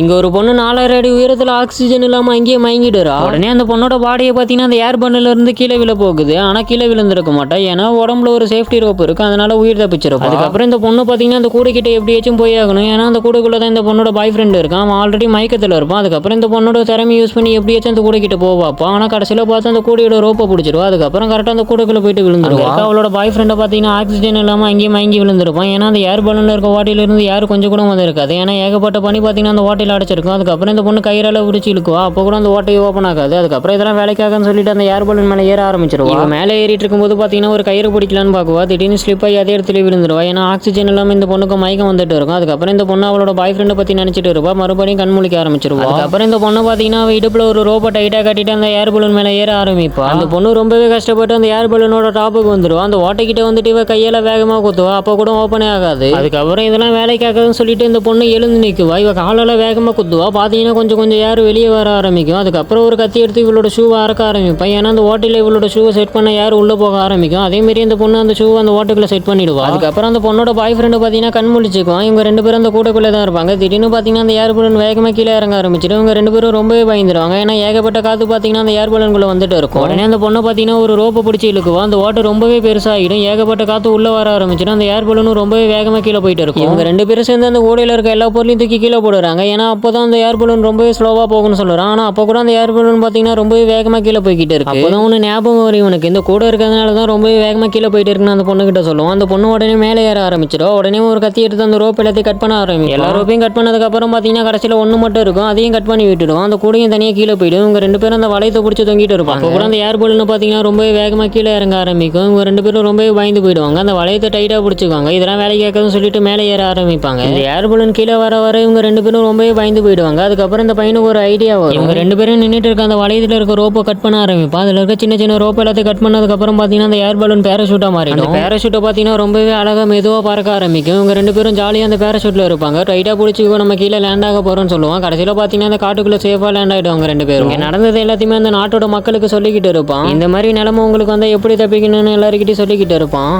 இங்க ஒரு பொண்ணு நாலாயிரம் அடி உயரத்துல ஆக்சிஜன் இல்லாம அங்கேயே மயங்கிடுறா. உடனே அந்த பொண்ணோட பாடியை பாத்தீங்கன்னா அந்த ஏர் பண்டில இருந்து கீழே விழ போகுது. ஆனா கீழே விழுந்திருக்க மாட்டா. ஏன்னா உடம்புல ஒரு சேஃப்டி ரோப் இருக்கு. அதனால உயிர் தப்பிச்சிருக்கும் அதுக்கப்புறம் இந்த பொண்ணு பாத்தீங்கன்னா அந்த கூடை கிட்ட எப்படியாச்சும் போய் ஆகணும். ஏன்னா அந்த கூடைக்குள்ள தான் இந்த பொண்ணோட பாய் ஃப்ரெண்ட் இருக்கான். அவன் ஆல்ரெடி மயக்கத்துல இருப்பான். அதுக்கப்புறம் இந்த பொண்ணோட திறமை யூஸ் பண்ணி எப்படியாச்சும் அந்த கூடை கிட்ட போவாப்பா ஆனா கடைசியில பார்த்து அந்த கூடையோட ரோப்பை பிடிச்சிருவா. அதுக்கப்புறம் கரெக்டா அந்த கூடைக்குள்ள போயிட்டு விழுந்துருவா. அவளோட பாய் ஃப்ரெண்டை பாத்தீங்கன்னா ஆக்சிஜன் இல்லாம அங்கேயே மயங்கி விழுந்திருப்பான். ஏன்னா அந்த ஏர் பலூன்ல இருக்க வாட்டில இருந்து யாரும் கொஞ்சம் கூட வந்து இருக்காது ஏன்னா ஏகப்பட்ட பணி பாத்தீங்கன்னா அந்த ஓட்டையில அடைச்சிருக்கும். அதுக்கப்புறம் இந்த பொண்ணு கையால பிடிச்சி இழுக்குவா. அப்போ கூட அந்த ஓட்டையை ஓப்பன் ஆகாது. அதுக்கப்புறம் இதெல்லாம் வேலைக்காகன்னு சொல்லிட்டு அந்த ஏர் பலூன் மேலே ஏற ஆரம்பிச்சிருவா. மேலே ஏறிட்டு இருக்கும்போது பாத்தீங்கன்னா ஒரு கயிறு பிடிக்கலான்னு பார்க்குவா. திடீர்னு ஸ்லிப் ஆகி அதே இடத்துல விழுந்துருவா. ஏன்னா ஆக்சிஜன் இல்லாம இந்த பொண்ணுக்கு மயக்கம் வந்துட்டு இருக்கும். அதுக்கப்புறம் இந்த பொண்ணு அவளோட பாய் ஃப்ரெண்டை பத்தி நினைச்சிட்டு இருப்பா. மறுபடியும் கண் முழிக்க ஆரம்பிச்சிருவா. அதுக்கப்புறம் இந்த பொண்ணை பாத்தீங்கன்னா அவ இடுப்புல ஒரு ரோப்பை டைட்டா கட்டிட்டு அந்த ஏர் பலூன் மேலே ஏற ஆரம்பிப்பா. அந்த பொண்ணு ரொம்பவே கஷ்டப்பட்டு அந்த ஏர் பலூனோட டாப்புக்கு வந்துருவா. அந்த ஓட்டைக்கிட்ட வந்துட்டு இவ கையால வேகமா குத்துவா. அப்போ கூட ஓப்பனே ஆகாது. அதுக்கப்புறம் இதெல்லாம் வேலைக்காகன்னு சொல்லிட்டு இந்த பொண்ணு எழுந்து நிற்குவா இவ காலால வேகமாக குத்துவா? பார்த்தீங்கன்னா கொஞ்சம் கொஞ்சம் ஏர் வெளியே வர ஆரம்பிக்கும். அதுக்கப்புறம் ஒரு கத்தி எடுத்து இவளோட ஷூவை அறக்க ஆரம்பிப்பேன் ஏன்னா அந்த ஓட்டையில் இவளோட ஷூவை செட் பண்ண யார் உள்ளே போக ஆரம்பிக்கும். அதேமாரி அந்த பொண்ணு அந்த ஷூவை அந்த ஓட்டுக்குள்ள செட் பண்ணிடுவா. அதுக்கப்புறம் அந்த பொண்ணோட பாய் ஃப்ரெண்டு பார்த்தீங்கன்னா கண் முழிச்சுக்குவான் இவங்க ரெண்டு பேரும் அந்த கூட்டக்குள்ளே தான் இருப்பாங்க. திடீர்னு பார்த்தீங்கன்னா அந்த ஏர் பலூன் வேகமாக கீழே இறங்க ஆரம்பிச்சிடும். இவங்க ரெண்டு பேரும் ரொம்பவே பயந்துருவாங்க. ஏன்னா ஏகப்பட்ட காத்து பார்த்தீங்கன்னா அந்த ஏர் பலூன்குள்ள வந்துட்டு இருக்கும். உடனே அந்த பொண்ணை பார்த்தீங்கன்னா ஒரு ரோப்பை பிடிச்சி இழுக்குவோம் அந்த ஓட்டை ரொம்பவே பெருசாகிடும். ஏகப்பட்ட காத்து உள்ளே வர ஆரம்பிச்சிடும். அந்த ஏர் பலூனும் ரொம்பவே வேகமாக கீழே போயிட்டு இருக்கும். இவங்க ரெண்டு பேரும் சேர்ந்து அந்த ஓடையில் இருக்க எல்லா பொருளையும் தூக்கி கீழே போடுறாங்க. ஏன்னா அப்பதான் அந்த ஏர் பலூன் ரொம்பவே ஸ்லோவா போகும்னு சொல்லுறான் ஆனா அப்போ கூட அந்த ஏர் பலூன் பாத்தீங்கன்னா ரொம்பவே வேகமா கீழே போய்கிட்டு இருக்கு. அப்பதான் ஒன்று ஞாபகம் வரும் இவனுக்கு. இந்த கூட இருக்கிறதுனால தான் ரொம்பவே வேகமா கீழே போயிட்டு இருக்குன்னு அந்த பொண்ணு கிட்ட சொல்லுவோம். அந்த பொண்ணு உடனே மேலே ஏற ஆரம்பிச்சிடும். உடனே ஒரு கத்தி எடுத்து அந்த ரோப் எல்லாத்தையும் கட் பண்ண ஆரம்பிக்கும். எல்லா ரோப்பையும் கட் பண்ணதுக்கு அப்புறம் பாத்தீங்கன்னா கடைசியில் ஒன்று மட்டும் இருக்கும். அதையும் கட் பண்ணி விட்டுடும். அந்த கூடையும் தனியாக கீழே போயிடும். இவங்க ரெண்டு பேரும் அந்த வளையத்தை பிடிச்சி தொங்கிட்டு இருப்பாங்க. அப்போ கூட அந்த ஏர் பலூன் பாத்தீங்கன்னா ரொம்பவே வேகமா கீழே இறங்க ஆரம்பிக்கும். இவங்க ரெண்டு பேரும் ரொம்பவே பயந்து போயிடுவாங்க. அந்த வளையத்தை டைட்டா பிடிச்சிக்குவாங்க. இதெல்லாம் வேலை கேட்கணும்னு சொல்லிட்டு மேலே ஏற ஆரம்பிப்பாங்க. இந்த ஏர் பலூன் கீழே வர வர இவங்க ரெண்டு பேரும் ரொம்பவே பயந்து போயிடுவாங்க. அதுக்கப்புறம் இந்த பையனுக்கு ஒரு ஐடியா வரும். இவங்க ரெண்டு பேரும் நின்றுட்டு இருக்க அந்த வளையத்துல இருக்க ரோப்பை கட் பண்ண ஆரம்பிப்பா அதுல இருக்க சின்ன சின்ன ரோப் எல்லாத்தையும் கட் பண்ணதுக்கு அப்புறம் பாத்தீங்கன்னா அந்த ஏர் பலூன் பேராஷூட்டா மாறிடும். அந்த பேராஷூட்டை பாத்தீங்கன்னா ரொம்பவே அழகா மெதுவா பறக்க ஆரம்பிக்கும். இவங்க ரெண்டு பேரும் ஜாலியா அந்த பேராஷூட்ல இருப்பாங்க. டைட்டா பிடிச்சி நம்ம கீழே லேண்ட் ஆக போறோம்னு சொல்லுவான். கடைசியில பாத்தீங்கன்னா அந்த காட்டுக்குள்ள சேஃபா லேண்ட் ஆயிடுவாங்க ரெண்டு பேரும். நடந்தது எல்லாத்தையுமே அந்த நாட்டோட மக்களுக்கு சொல்லிக்கிட்டு இருப்பான். இந்த மாதிரி நிலைமை உங்களுக்கு வந்து எப்படி தப்பிக்கணும்னு எல்லாருக்கிட்டையும் சொல்லிக்கிட்டு இருப்பான்.